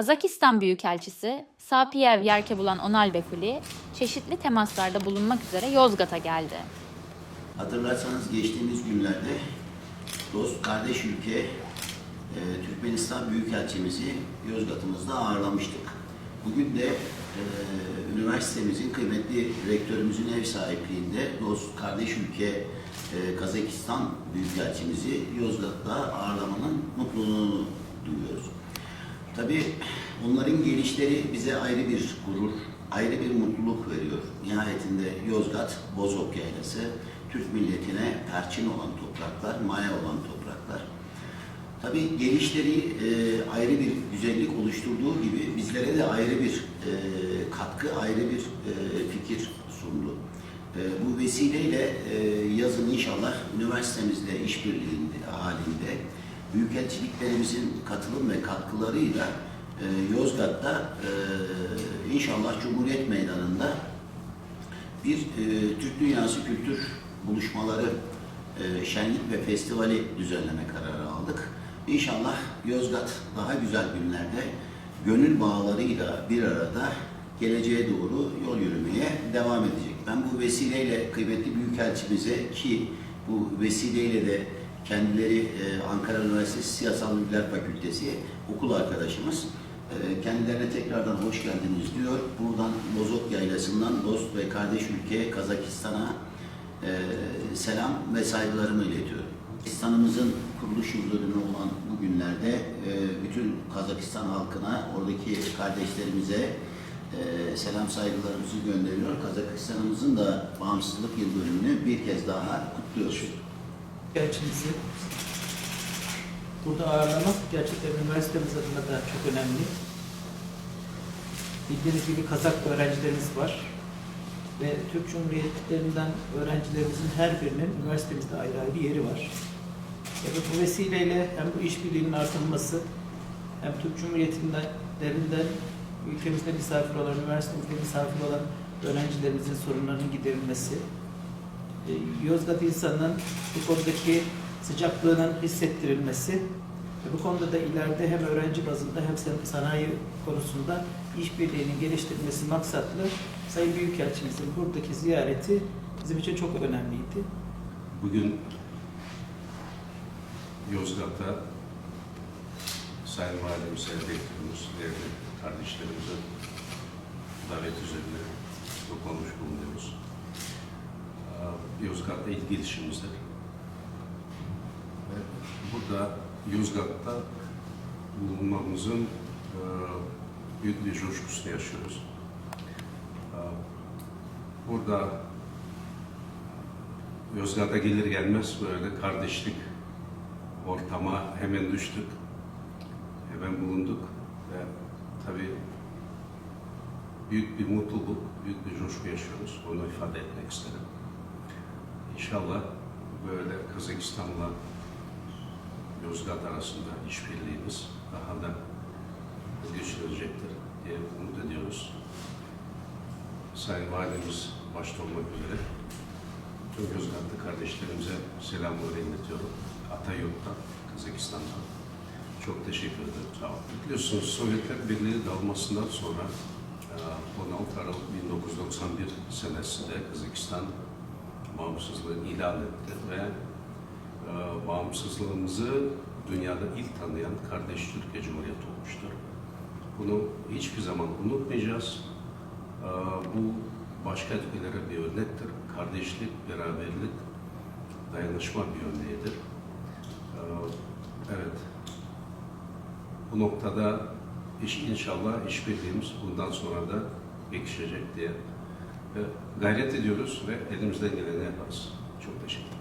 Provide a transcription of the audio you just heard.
Kazakistan Büyükelçisi Sapiyev Yerkebulan Onalbekuli çeşitli temaslarda bulunmak üzere Yozgat'a geldi. Hatırlarsanız geçtiğimiz günlerde dost kardeş ülke e, Türkmenistan Büyükelçimizi Yozgat'ımızda ağırlamıştık. Bugün de e, üniversitemizin kıymetli rektörümüzün ev sahipliğinde dost kardeş ülke e, Kazakistan Büyükelçimizi Yozgat'ta ağırlamanın mutluluğunu duyuyoruz. Tabii onların gelişleri bize ayrı bir gurur, ayrı bir mutluluk veriyor. Nihayetinde Yozgat, Bozok Yaylası, Türk milletine perçin olan topraklar, maya olan topraklar. Tabii gelişleri e, ayrı bir güzellik oluşturduğu gibi bizlere de ayrı bir e, katkı, ayrı bir e, fikir sundu. E, bu vesileyle e, yazın inşallah üniversitemizle işbirliğinde halinde büyükelçiliklerimizin katılım ve katkılarıyla e, Yozgat'ta e, inşallah Cumhuriyet Meydanı'nda bir e, Türk Dünyası Kültür Buluşmaları e, Şenlik ve Festivali düzenleme kararı aldık. İnşallah Yozgat daha güzel günlerde gönül bağlarıyla bir arada geleceğe doğru yol yürümeye devam edecek. Ben bu vesileyle kıymetli Büyükelçimize ki bu vesileyle de kendileri e, Ankara Üniversitesi Siyasal Bilgiler Fakültesi okul arkadaşımız e, kendilerine tekrardan hoş geldiniz diyor. Buradan Bozok Yaylası'ndan dost ve kardeş ülke Kazakistan'a e, selam ve saygılarımı iletiyorum. Kazakistan'ımızın kuruluş yıl dönümü olan bu günlerde bütün Kazakistan halkına, oradaki kardeşlerimize selam saygılarımızı gönderiyor. Kazakistan'ımızın da bağımsızlık yıl dönümünü bir kez daha kutluyoruz. Gerçimizi burada ağırlamak gerçekten üniversitemiz adına da çok önemli. Bildiğiniz gibi Kazak öğrencilerimiz var ve Türk Cumhuriyetlerinden öğrencilerimizin her birinin üniversitemizde ayrı ayrı yeri var. Evet, bu vesileyle hem bu işbirliğinin artırılması hem Türk Cumhuriyetlerinden ülkemizde misafir olan, üniversitemizde misafir olan öğrencilerimizin sorunlarının giderilmesi, Yozgat insanının bu konudaki sıcaklığının hissettirilmesi ve bu konuda da ileride hem öğrenci bazında hem san- sanayi konusunda işbirliğinin geliştirilmesi maksatlı Sayın Büyükelçimizin buradaki ziyareti bizim için çok önemliydi. Bugün Yozgat'ta Sayın Valimiz, Rektörümüz, değerli kardeşlerimize davet üzerine çok konuşmuş bulunuyoruz. Ee, Yozgat'ta ilk gidişimizdir. Ve burada Yozgat'ta bulunmamızın e, büyük bir coşkusunu yaşıyoruz. Ee, Burada Yozgat'a gelir gelmez böyle kardeşlik ortama hemen düştük. Hemen bulunduk ve tabii büyük bir mutluluk, büyük bir coşku yaşıyoruz. Onu ifade etmek isterim. İnşallah böyle Kazakistan'la Yozgat arasında işbirliğimiz daha da güçlenecektir diye umut ediyoruz. Sayın Valimiz başta olmak üzere tüm Yozgatlı kardeşlerimize selamları iletiyorum. Atayurt'tan, Kazakistan'dan. Çok teşekkür ederim. Sağ olun. Biliyorsunuz Sovyetler Birliği dağılmasından sonra e, 16 Aralık 1991 senesinde Kazakistan bağımsızlığını ilan etti ve e, bağımsızlığımızı dünyada ilk tanıyan kardeş Türkiye Cumhuriyeti olmuştur. Bunu hiçbir zaman unutmayacağız. Ee, Bu başka ülkelere bir örnektir. Kardeşlik, beraberlik, dayanışma bir örneğidir. Ee, Evet. Bu noktada iş, inşallah işbirliğimiz bundan sonra da pekişecek diye e, gayret ediyoruz ve elimizden geleni yaparız. Çok teşekkür ederim.